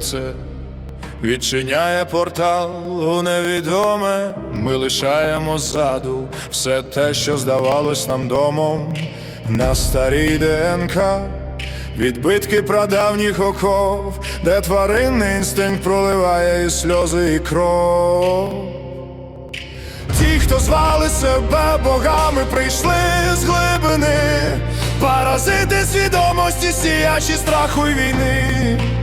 кільце, відчиняє портал у невідоме. Ми лишаємо ззаду все те, що здавалось нам домом, на старій ДНК. Відбитки прадавніх оков, де тваринний інстинкт проливає і сльози, і кров. Ті, хто звали себе богами, прийшли з глибини, паразити свідомості, сіячі страху й війни.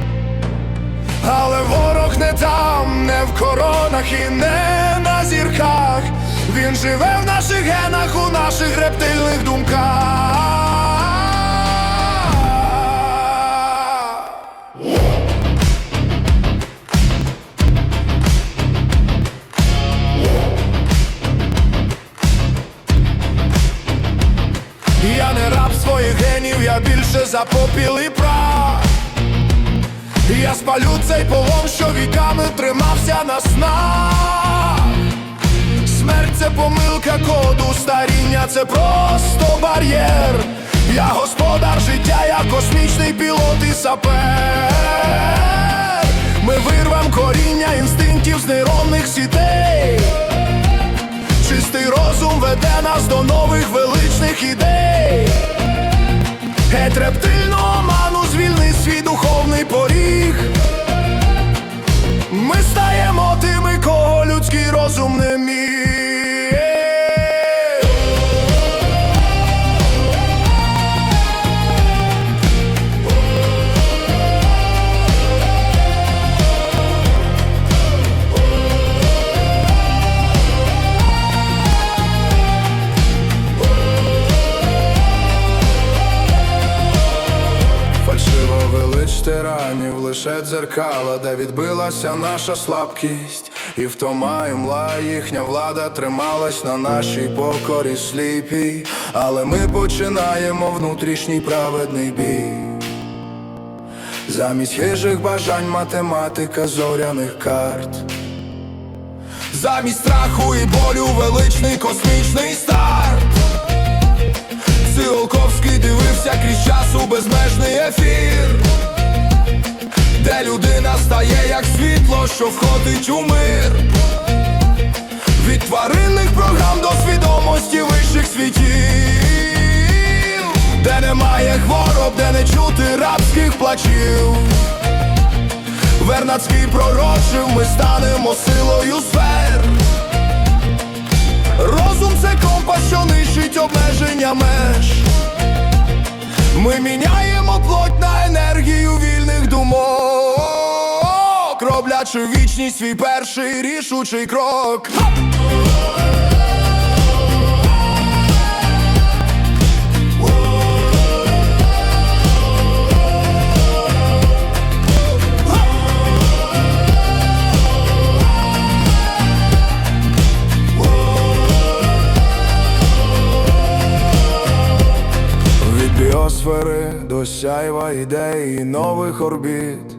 Але ворог не там, не в коронах і не на зірках. Він живе в наших генах, у наших рептильних думках. Я не раб своїх генів, я більше за попіл і прах. Я спалю цей полон, що віками тримався на снах. Смерть це помилка коду, старіння це просто бар'єр. Я господар життя, я космічний пілот і сапер. Ми вирвем коріння інстинктів з нейронних сітей. Чистий розум веде нас до нових величних ідей. Геть рептильну поріг. Ми стаємо тими, кого людський розум не міг. Дзеркала, де відбилася наша слабкість, і втома і мла їхня влада трималась на нашій покорі сліпій, але ми починаємо внутрішній праведний бій. Замість хижих бажань математика зоряних карт. Замість страху і болю величний космічний старт. Циолковський дивився крізь час у безмежний ефір, де людина стає як світло, що входить у мир. Від тваринних програм до свідомості вищих світів, де немає хвороб, де не чути рабських плачів. Вернацький пророчив, ми станемо силою сфер. Розум це компас, що нищить обмеження меж. Ми міняємо плоть на енергію вільних думок, роблячи вічність свій перший рішучий крок. Від біосфери до сяйва ідей нових орбіт.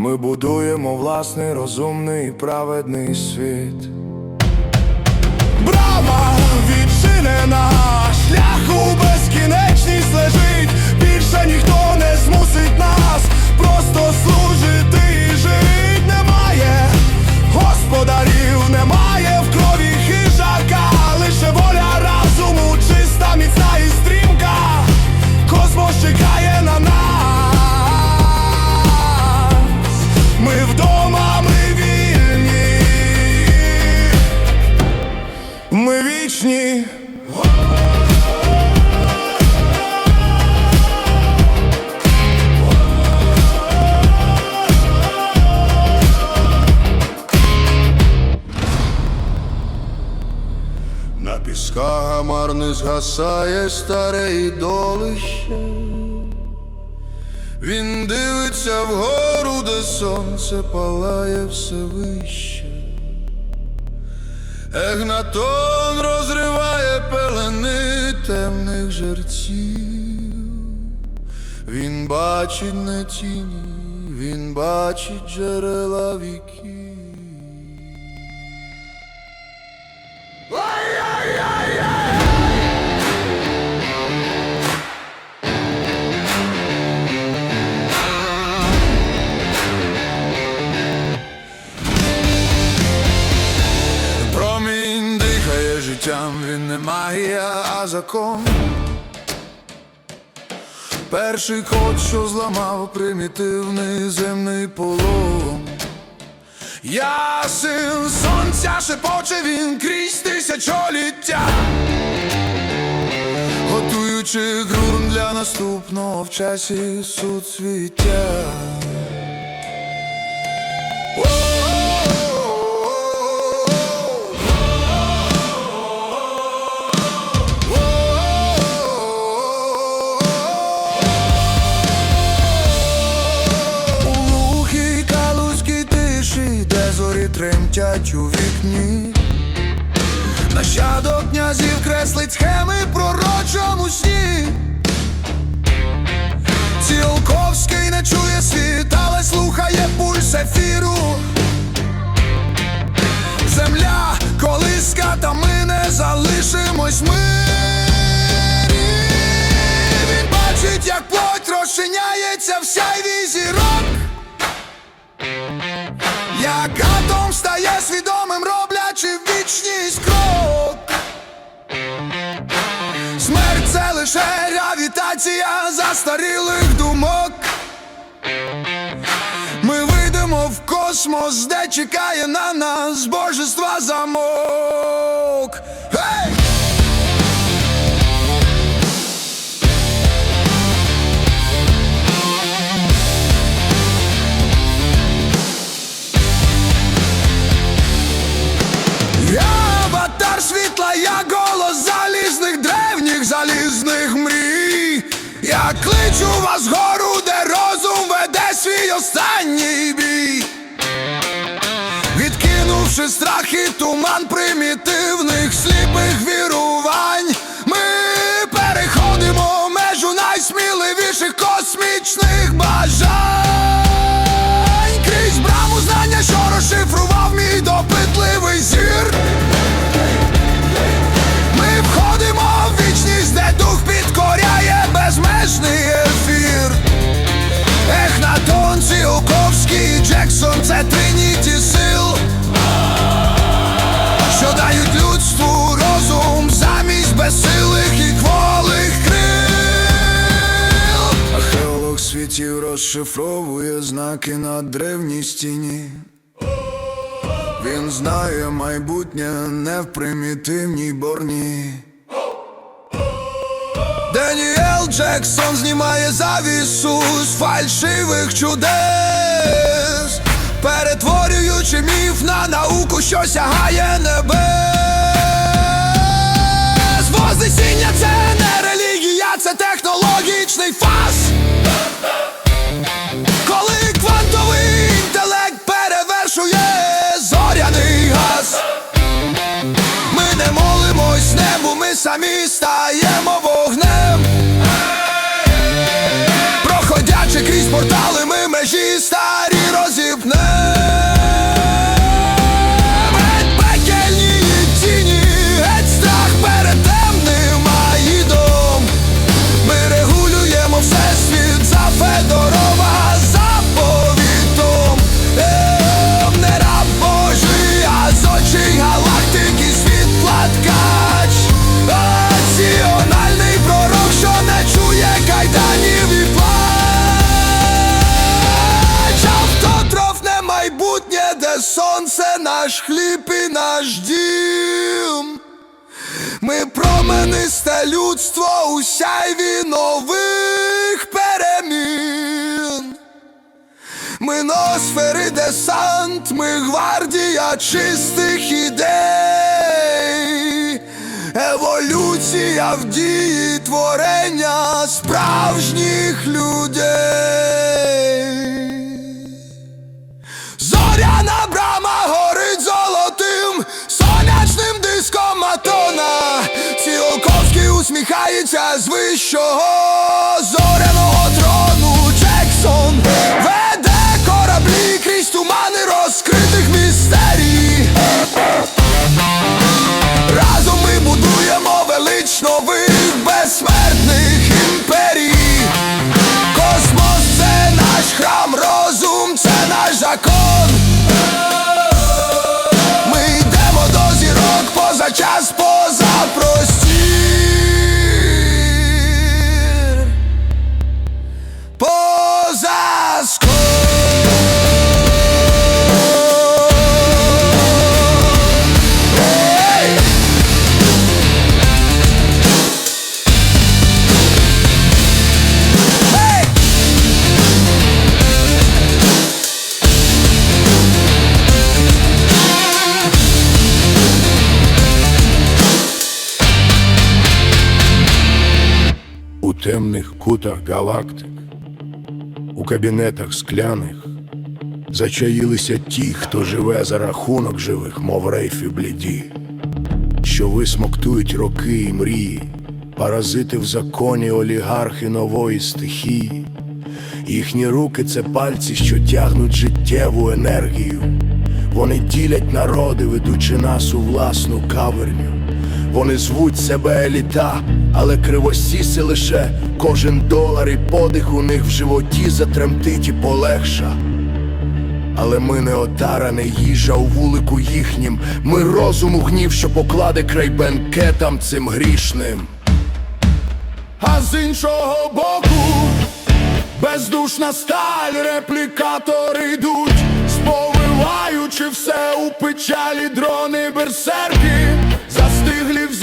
Ми будуємо власний розумний і праведний світ. Брама відчинена, шлях у безкінечність лежить. Більше ніхто не змусить нас просто служити і жить. Немає господарів, немає в крові пісках не згасає старе ідолище. Він дивиться вгору, де сонце палає все вище. Егнатон розриває пелени темних жерців. Він бачить не тіні, він бачить джерела віків. Закон. Перший код, що зламав примітивний земний полон. Я син сонця шепоче він крізь тисячоліття, готуючи ґрунт для наступного в часі суцвіття. Бачить, як плоть розчиняється в сяйві зірок. Як атом стає свідомим, роблячи вічність крок. Смерть це лише гравітація застарілих думок. Ми вийдемо в космос, де чекає на нас божества замок. Вас гору, де розум веде свій останній бій. Відкинувши страх і туман примітивних сліпих вірувань, Ехнатон, Цілковський, Джексон це триніті сил, що дають людству розум замість безсилих і кволих крил. Археолог світів розшифровує знаки на древній стіні. Він знає майбутнє не в примітивній борні. Даніел Джексон знімає завісу з фальшивих чудес, перетворюючи міф на науку, що сягає небес. Вознесіння це не релігія, це технологічний фас. Коли квантовий інтелект перевершує зоряний газ. Ми не молимось небу, ми самі стаємо у сяйві нових перемін. Ми носфери десант, ми гвардія чистих ідей. Еволюція в дії творення справжніх людей. Цілковський усміхається з вищого зоряного трону. Джексон веде кораблі крізь тумани розкритих містерій. Разом ми будуємо велич нових безсмертних імперій. Космос це наш храм, розум це наш закон. Галактик, у кабінетах скляних зачаїлися ті, хто живе за рахунок живих, мов рейфі бліді, що висмоктують роки і мрії, паразити в законі олігархи нової стихії. Їхні руки це пальці, що тягнуть життєву енергію. Вони ділять народи, ведучи нас у власну каверню. Вони звуть себе еліта, але кривосіси лише кожен долар і подих у них в животі затремтить і полегша. Але ми не отара, не їжа у вулику їхнім. Ми розуму гнів, що покладе край бенкетам цим грішним. А з іншого боку Бездушна сталь, реплікатори йдуть, сповиваючи все у печалі дрони берсерки,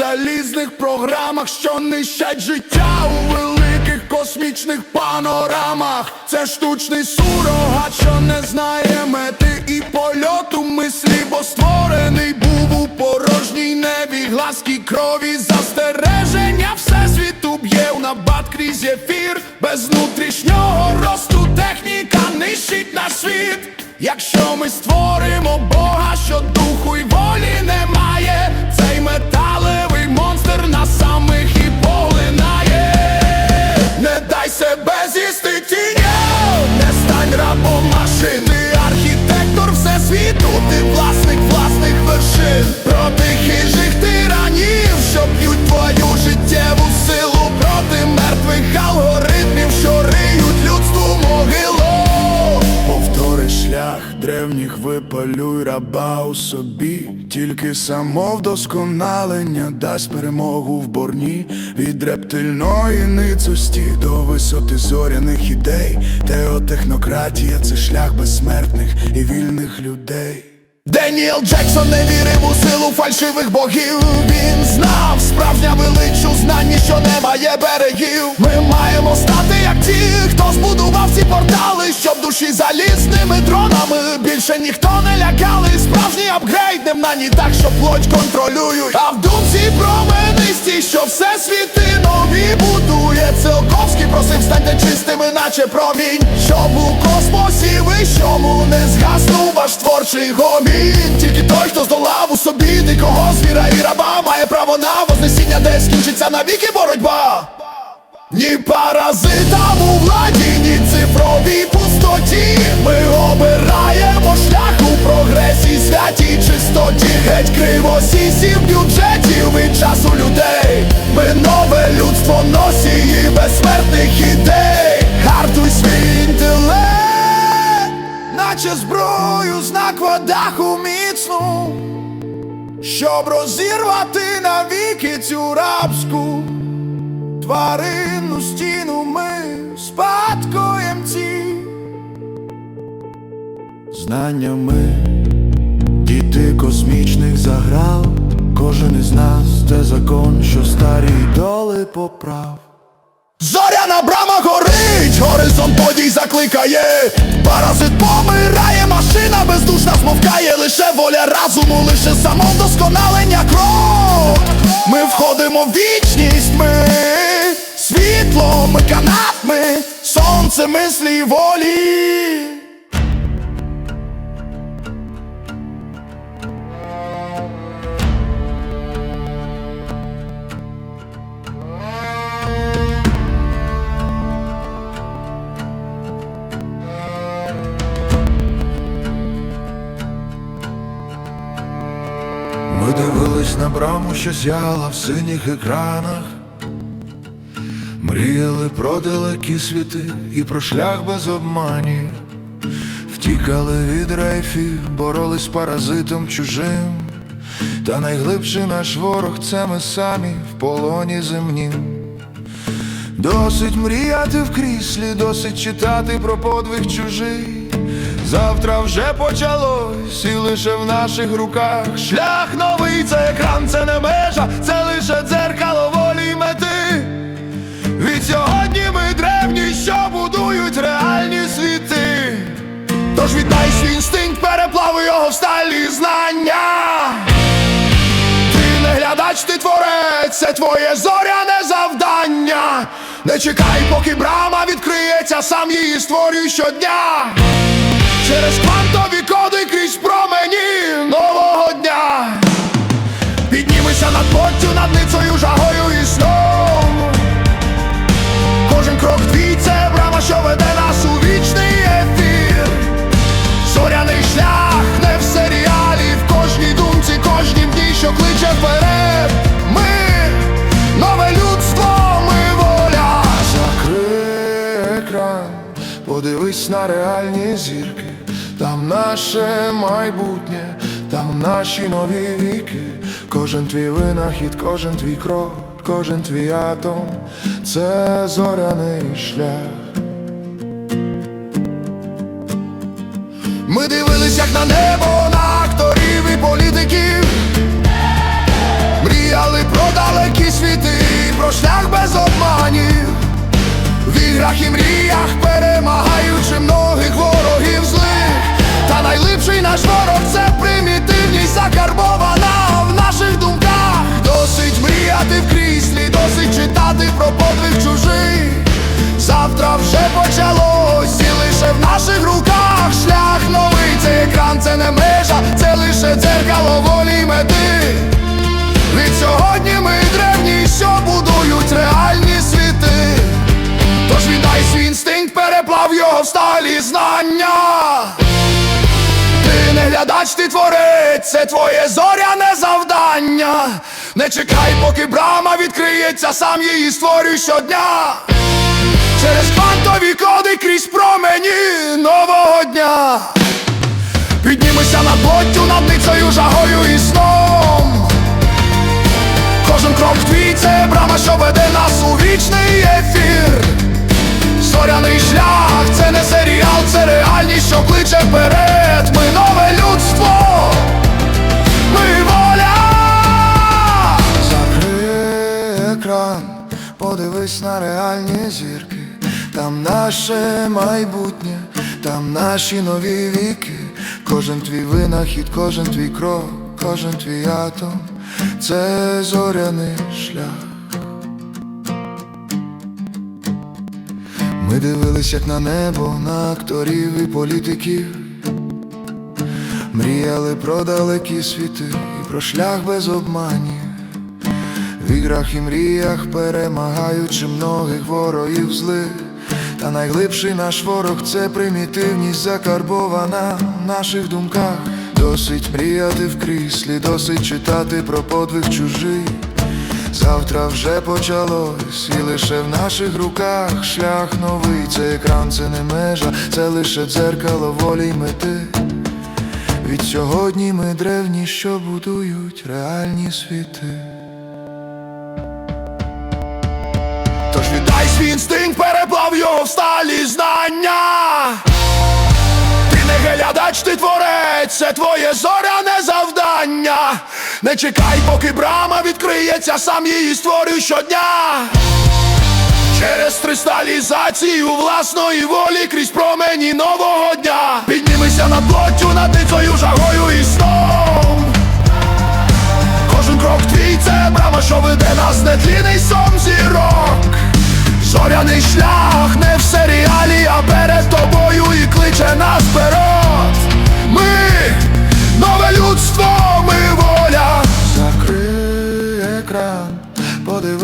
залізних програмах, що нищать життя у великих космічних панорамах. Це штучний сурогат, що не знає мети і польоту мислі, бо створений був у порожній небі, глазкій крові застереження всесвіту б'є в набат крізь ефір без внутрішнього росту техніка нищить наш світ. Якщо ми створимо Бога, що духу тільки самовдосконалення дасть перемогу в борні від рептильної ницості до висоти зоряних ідей. Теотехнократія це шлях безсмертних і вільних людей. Деніел Джексон не вірив у силу фальшивих богів. Він знав справжня велич у знанні, що немає берегів. Ми маємо стати як ті, хто збудував ці портали, щоб душі залізними дронами більше ніхто не лякали. Справжній апгрейд не в нані так, що плоть контролюють. А в думці променисті, що все світи нові будує. Циолковський просив станьте чистими, наче промінь, щоб у космосі вищому не згаснув ваш творчий гомін. Тільки той, хто здолав у собі дикого звіра і раба, має право на вознесіння, де скінчиться навіки боротьба. Ні паразитам у владі, ні цифровій пустоті. Ми обираємо шлях у прогресії, святій чистоті. Геть кривосісів бюджетів і часу людей. Ми нове людство носії безсмертних ідей. Гартуй свій інтелект, наче зброю знак даху міцну. Щоб розірвати навіки цю рабську тваринну стіну ми спадкоємці Знаннями діти космічних заграв, кожен із нас це закон, що старі доли поправ. Зоряна брама горить, горизонт подій закликає, паразит помирає, машина бездушна змовкає, лише воля разуму, лише самовдосконалення крок. Ми входимо в вічність, ми світло, ми канат, ми сонце мислі волі. Браму, що зяла в синіх екранах. Мріяли про далекі світи і про шлях без обманів. Втікали від рейфів, боролись з паразитом чужим. Та найглибший наш ворог це ми самі в полоні земнім. Досить мріяти в кріслі, досить читати про подвиг чужий. Завтра вже почалось, і лише в наших руках шлях новий, Ти ти творець, це твоє зоряне завдання. Не чекай, поки брама відкриється, сам її створюй щодня. Через квантові коди крізь промені нового дня. Піднімися над плоттю, над ницею, жагою і сном. Кожен крок твій це брама, що веде нас реальні зірки. Там наше майбутнє, там наші нові віки. Кожен твій винахід, кожен твій крок, кожен твій атом це зоряний шлях. Ми дивились, як на небо, на акторів і політиків. Мріяли про далекі світи, про шлях без обманів. В іграх і мріях перемагаючи наш ворог це примітивність закарбована в наших думках. Досить мріяти в кріслі, досить читати про подвиг чужий. Завтра вже почалось, і лише в наших руках шлях новий. Цей екран це не межа, це лише дзеркало волі мети. Від сьогодні ми древні, що будують реальні світи. Тож віддай свій інстинкт, переплав його в сталі знання. Глядач, ти творець, це твоє зоряне завдання. Не чекай, поки брама відкриється, сам її створюй щодня. Через квантові коди крізь промені нового дня. Піднімися над плоттю, над ницею, жагою і сном. Кожен крок твій це брама, що веде нас у вічний ефір. Зоряний шлях, це не серіал, це реальність, що кличе вперед. Ми нове людство, ми воля. Закрий екран, подивись на реальні зірки. Там наше майбутнє, там наші нові віки. Кожен твій винахід, кожен твій крок, кожен твій атом це зоряний шлях. Ми дивились, як на небо, на акторів і політиків. Мріяли про далекі світи і про шлях без обманів. В іграх і мріях перемагаючи многих ворогів злих. Та найглибший наш ворог це примітивність закарбована в наших думках. Досить мріяти в кріслі, досить читати про подвиг чужий. Завтра вже почалось, і лише в наших руках шлях новий. Це екран, це не межа, це лише дзеркало волі й мети. Від сьогодні ми древні, що будують реальні світи. Тож віддай свій інстинкт, переплав його в сталі знання. Ти не глядач, ти творець, це твоє зоряне завдання. Не чекай, поки брама відкриється, сам її створюй щодня. Через кристалізацію власної волі крізь промені нового дня. Піднімися над плоттю, над ницею, жагою і сном. Кожен крок твій це брама, що веде нас нетлінний сон зірок. Зоряний шлях не в серіалі, а перед тобою і кличе нас вперед. Ми нове людство,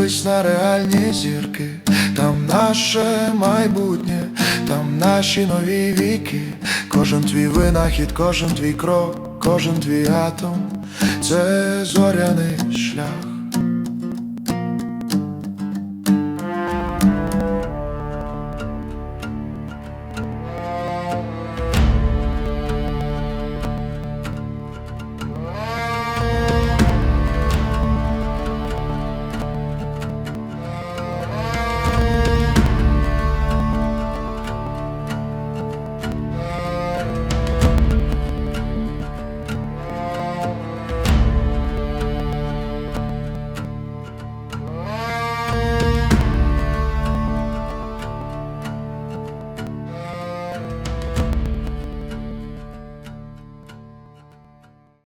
подивись на реальні зірки. Там наше майбутнє, там наші нові віки. Кожен твій винахід, кожен твій крок, кожен твій атом це зоряний шлях.